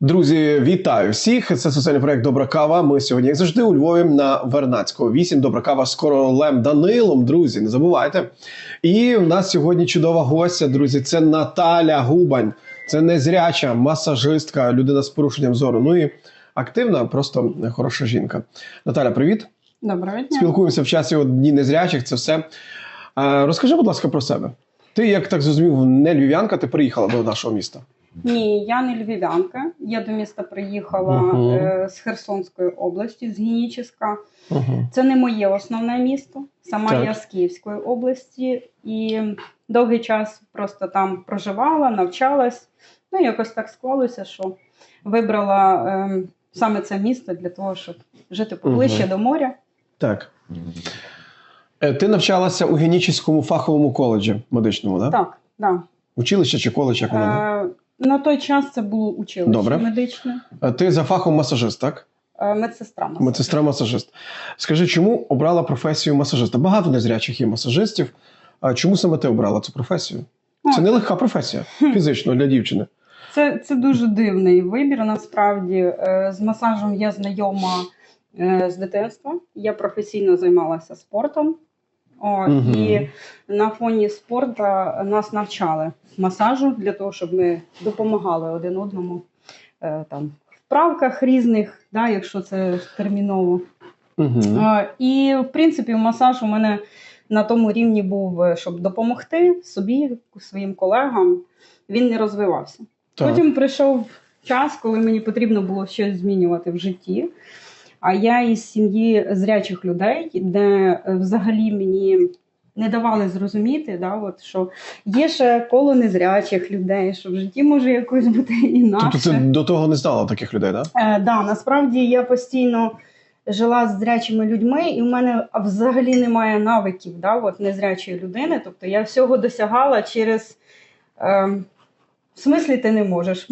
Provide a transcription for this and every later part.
Друзі, вітаю всіх! Це соціальний проект Добра кава. Ми сьогодні, як завжди, у Львові на Вернацького 8. Добра кава з королем Данилом. Друзі, не забувайте. І в нас сьогодні чудова гостя, друзі. Це Наталя Губань. Це незряча масажистка, людина з порушенням зору. Ну і активна, просто хороша жінка. Наталя, привіт! Доброго дня. Спілкуємося в часі от дні незрячих. Це все. Розкажи, будь ласка, про себе. Ти, як так зрозумів, не львів'янка, ти приїхала до нашого міста. Ні, я не львів'янка. Я до міста приїхала Мгм. е, з Херсонської області, з Геніческа. Угу. Це не моє основне місто. Сама Так. я з Київської області і довгий час просто там проживала, навчалась. Ну, якось так склалося, що вибрала е, саме це місто для того, щоб жити поближче Мгм. до моря. Так. Е, Ти навчалася у Генічеському фаховому коледжі медичному, так? Так, да. Училище чи коледж, як воно? Е, на той час це було училище Добре. медичне, Ти за фахом масажист, так? е, медсестра. масажист. Медсестра-масажист. Скажи, чому обрала професію масажиста? Багато незрячих є масажистів. А чому саме ти обрала цю професію? Це О. не легка професія фізично для дівчини. Це, це дуже дивний вибір. Насправді Е, з масажем я знайома е, з дитинства. Я професійно займалася спортом. О, Мгм. І на фоні спорту нас навчали масажу для того, щоб ми допомагали один одному е, там, в вправках різних, да, якщо це терміново. Угу. Е, І, в принципі, масаж у мене на тому рівні був, е, щоб допомогти собі, своїм колегам. Він не розвивався. Так. Потім прийшов час, коли мені потрібно було щось змінювати в житті. А я із сім'ї зрячих людей, де е, взагалі мені не давали зрозуміти, да, от, що є ще коло незрячих людей, що в житті може якось бути інакше. Тобто ти до того не знала таких людей, так? Е, да, насправді я постійно жила з зрячими людьми, і в мене взагалі немає навиків да, от, незрячої людини. Тобто я всього досягала через. Е, в смислі ти не можеш.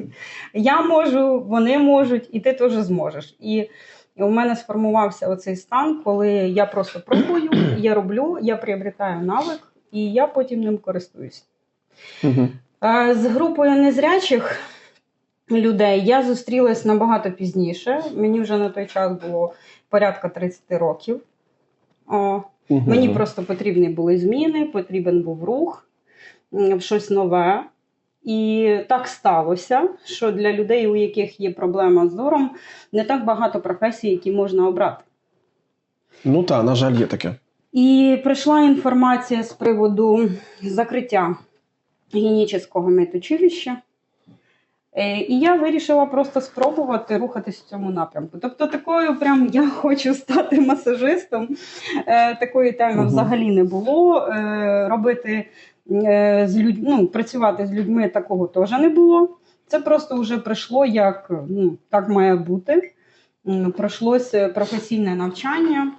я можу, вони можуть, і ти теж зможеш. І у мене сформувався оцей стан, коли я просто пробую, я роблю, я приобретаю навик, і я потім ним користуюсь. Угу. З групою незрячих людей я зустрілась набагато пізніше. Мені вже на той час було порядка 30 років. О, Мені просто потрібні були зміни, потрібен був рух, щось нове. І так сталося, що для людей, у яких є проблема з зором, не так багато професій, які можна обрати. Ну так, на жаль, є таке. І прийшла інформація з приводу закриття генічного медучилища. Е, І я вирішила просто спробувати рухатись в цьому напрямку. Тобто, такою, прям я хочу стати масажистом. е, Такої теми взагалі не було. Е, Робити з людьми, ну, працювати з людьми такого теж не було. Це просто вже прийшло як ну, так має бути. Пройшлося професійне навчання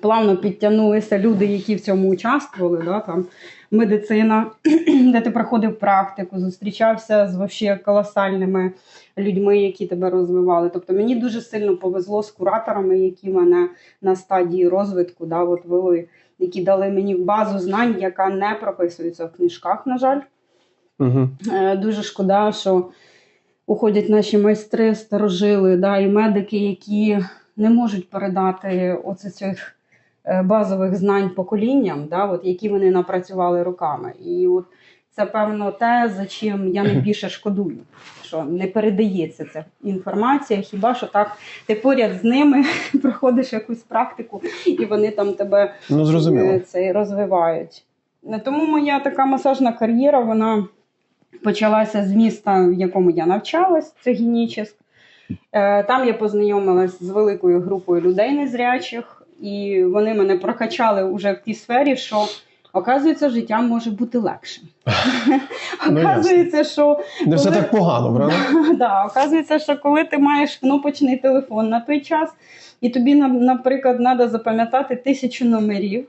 плавно підтягнулися люди, які в цьому участвували. Да, там, медицина, де ти проходив практику, зустрічався з вообще колосальними людьми, які тебе розвивали. Тобто мені дуже сильно повезло з кураторами, які мене на стадії розвитку да, от вели, які дали мені базу знань, яка не прописується в книжках, на жаль. Угу. Дуже шкода, що уходять наші майстри, старожили, да, і медики, які не можуть передати оце цих е, базових знань поколінням, да, от, які вони напрацювали руками. І от це певно те, за чим я найбільше шкодую, що не передається ця інформація. Хіба що так ти поряд з ними проходиш якусь практику, і вони там тебе Ну, зрозуміло. е, це розвивають. Е, Тому моя така масажна кар'єра вона почалася з міста, в якому я навчалась, це Генічеськ. Е, Там я познайомилась з великою групою людей незрячих, і вони мене прокачали вже в тій сфері, що оказується, життя може бути легшим. Ну. Оказується, що Не все так погано, правда? да, оказується, що коли ти маєш кнопочний телефон на той час, і тобі, на- наприклад, треба запам'ятати тисячу номерів,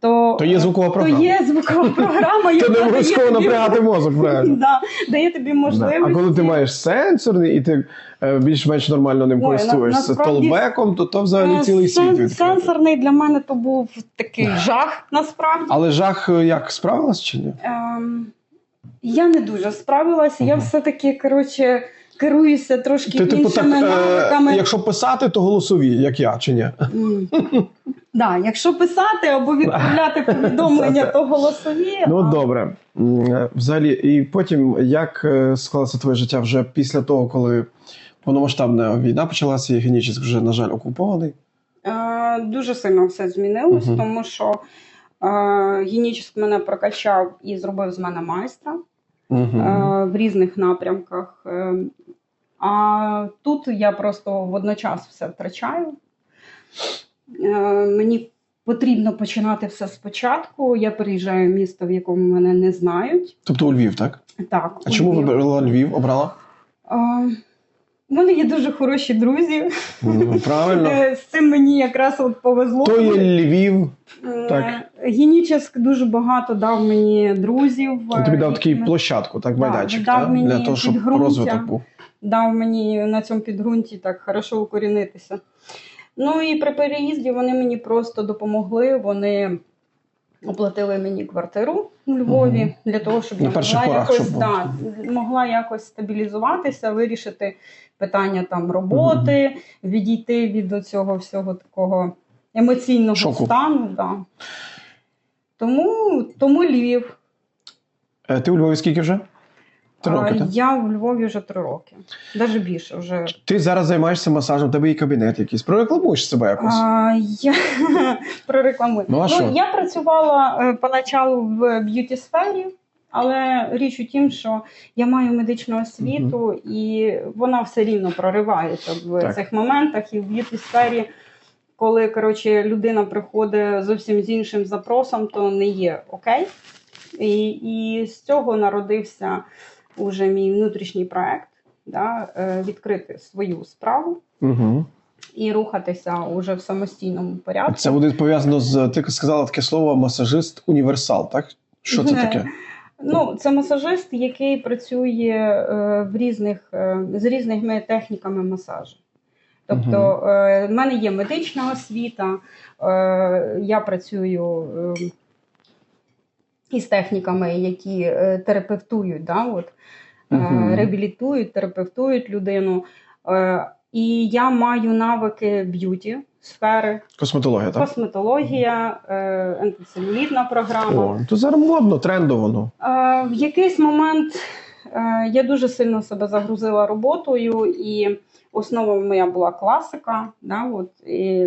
то, То є звукова програма. то є звукова програма, яка не обов'язково напрягати мозок, правильно? Да, дає тобі можливість. А коли ти маєш сенсорний і ти е, більш-менш нормально ним користуєшся толбеком, то то взагалі Е, цілий світ. Сенсорний для мене то був такий жах, насправді. Але жах е, як справилась чи ні? Ем, я не дуже справилася. Я все-таки, коротше, керуюся трошки Ти типу так, іншими е, навиками. якщо писати, то голосові, як я, чи ні? М. Да, якщо писати або відправляти повідомлення, то голосові. Ну а- добре. Е, Взагалі, і потім як е, склалося твоє життя вже після того, коли повномасштабна війна почалася, і Генічеськ вже, на жаль, окупований. Е, Дуже сильно все змінилось, Мгм. тому що е, Генічеськ мене прокачав і зробив з мене майстра Угу. е, в різних напрямках. Е, А тут я просто водночас все втрачаю. Е, Мені потрібно починати все спочатку. Я переїжджаю в місто, в якому мене не знають. Тобто у Львів, так? Так, А чому Львів. вибрала Львів? Обрала? А, У мене є дуже хороші друзі. Ну, Правильно. Е, З цим мені якраз от повезло. То є Львів. Е, так. Генічеськ дуже багато дав мені друзів. Він тобі дав Е, такий площадку, так, Да, майданчик, дав так? мені для того, щоб підґрунтя. розвиток був. дав мені на цьому підґрунті так хорошо укорінитися. Ну і при переїзді вони мені просто допомогли. Вони оплатили мені квартиру у Львові Мгм. для того, щоб На я могла порах, якось, щоб да, могла якось стабілізуватися, вирішити питання там роботи, відійти від цього всього такого емоційного Шоку. стану. Да. Тому, тому Львів. Е, Ти у Львові скільки вже? Три роки, А, так? Я в Львові вже три роки, навіть більше вже. Ти зараз займаєшся масажем, тебе є кабінет якийсь. Прорекламуєш себе якось. А, я прорекламую. Ну, а що? я працювала е, поначалу в б'юті сфері, але річ у тім, що я маю медичну освіту, і вона все рівно проривається в Так. цих моментах. І в б'юті сфері, коли коротше, людина приходить зовсім з іншим запросом, то не є окей. І, і з цього народився уже мій внутрішній проект. Да, е, відкрити свою справу Угу. і рухатися уже в самостійному порядку. Це буде пов'язано з ти сказала таке слово масажист універсал, так? Що це таке? Ну, це масажист, який працює е, в різних, е, з різними техніками масажу. Тобто, в мене є медична освіта, я працюю із техніками, які е, терапевтують, да, от, Мгм. реабілітують, терапевтують людину. Е, і я маю навики б'юті сфери, Косметологія, так? косметологія, антицелюлітна програма. О, то зараз модно, трендово. Ну. В якийсь момент я дуже сильно себе загрузила роботою, і основа моя була класика. Да, от, і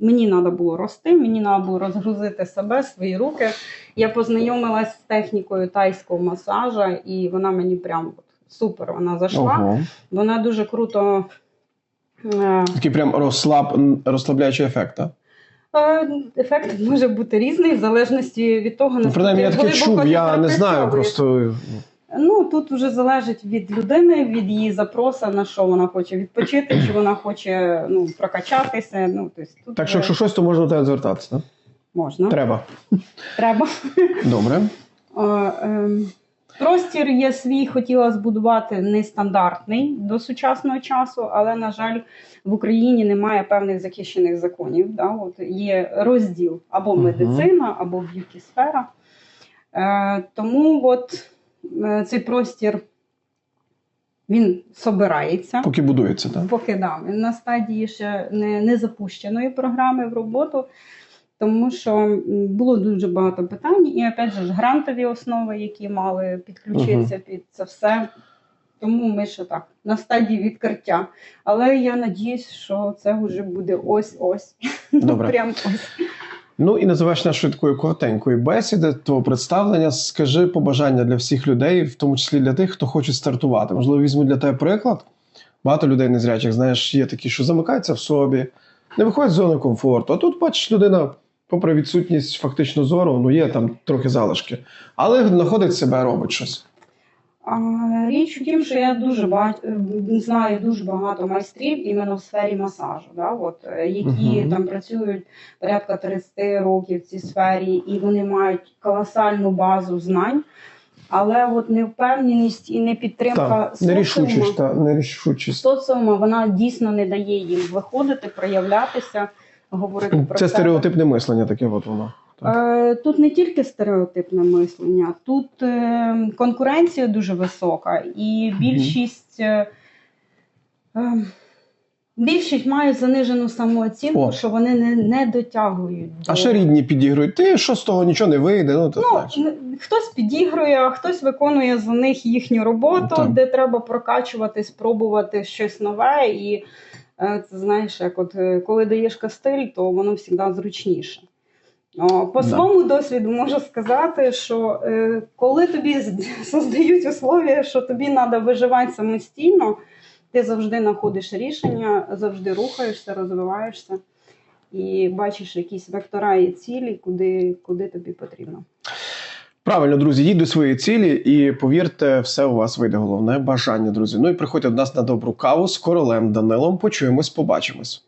мені треба було рости, мені треба було розгрузити себе, свої руки. Я познайомилась з технікою тайського масажа, і вона мені прям от, супер вона зайшла. Ого. Вона дуже круто. е, Такий прям розслаб, розслабляючий ефект, так? е, Ефект може бути різний в залежності від того, Ну, наскільки принаймні, я таке чув, я не знаю просто. Ну тут вже залежить від людини, від її запроса, на що вона хоче відпочити, чи вона хоче ну, прокачатися. Ну, тобто, тут Так що, якщо щось, то можна до тебе звертатися, так? можна. Треба. Треба. Добре. Ем, Простір я свій хотіла збудувати нестандартний до сучасного часу, але, на жаль, в Україні немає певних захищених законів. Да? От є розділ або медицина, або б'юті сфера. Е, тому от цей простір він собирається. Поки будується, так? Поки да, на стадії ще не, не запущеної програми в роботу, тому що було дуже багато питань, і опять же грантові основи, які мали підключитися під це все. Тому ми ще так на стадії відкриття. Але я надіюсь, що це вже буде ось-ось. Добре. Прям ось. Ну і на завершення швидкої коротенької бесіди, твого представлення, скажи побажання для всіх людей, в тому числі для тих, хто хоче стартувати. Можливо, візьму для тебе приклад. Багато людей незрячих, знаєш, є такі, що замикаються в собі, не виходять з зони комфорту. А тут, бачиш, людина, попри відсутність фактично зору, ну є там трохи залишки, але знаходить себе, робить щось. А, річ у тім, що я дуже багато знаю дуже багато майстрів іменно в сфері масажу, да, от, е, які Мгм. там працюють порядка 30 років в цій сфері, і вони мають колосальну базу знань. Але от невпевненість і непідтримка нерішучість, та, нерішучість. соціуму, вона дійсно не дає їм виходити, проявлятися, говорити про Це себе. стереотипне мислення, таке от воно. Так. Е, Тут не тільки стереотипне мислення, тут е, конкуренція дуже висока, і більшість е, Більшість мають занижену самооцінку, О. що вони не, не дотягують. А до- ще рідні підігрують. Ти що з того нічого не вийде? Ну, Ну, хтось підігрує, а хтось виконує за них їхню роботу, Так. де треба прокачувати, спробувати щось нове. І це знаєш, як от коли даєш кастиль, то воно завжди зручніше. По Да. своєму досвіду можу сказати, що е, коли тобі создають условия, що тобі треба виживати самостійно, ти завжди знаходиш рішення, завжди рухаєшся, розвиваєшся і бачиш якісь вектора і цілі, куди, куди тобі потрібно. Правильно, друзі, їдь до своєї цілі і повірте, все у вас вийде. Головне бажання, друзі. Ну і приходьте до нас на добру каву з королем Данилом. Почуємось, побачимось.